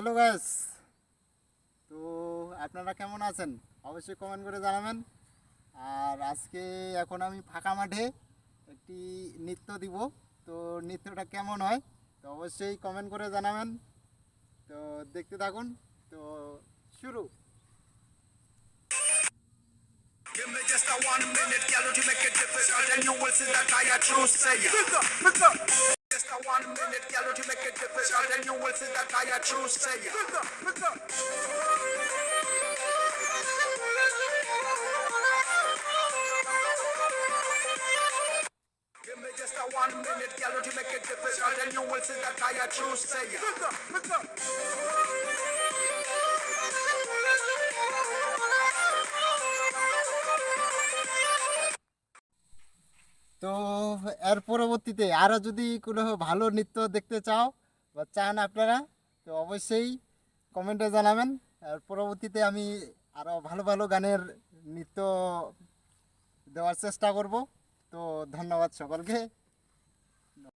Hello guys. তো আপনারা কেমন আছেন? অবশ্যই কমেন্ট করে জানাবেন। আর আজকে এখন আমি ফাঁকা মাঠে একটি নৃত্য দিব। তো নৃত্যটা কেমন হয় তো অবশ্যই কমেন্ট করে জানাবেন। তো দেখতে থাকুন। তো শুরু। Give me just a one minute, girl, to make it difficult, and you will see that I a true sayer. Make difficult, and you will see that I a true sayer. Give me just a one minute, girl, to make it difficult, and you will see that I a true sayer. তো এর পরবর্তীতে আরও যদি কোনো ভালো নৃত্য দেখতে চাও বা চান আপনারা, তো অবশ্যই কমেন্টে জানাবেন। আর পরবর্তীতে আমি আরও ভালো ভালো গানের নৃত্য দেওয়ার চেষ্টা করব। তো ধন্যবাদ সকলকে।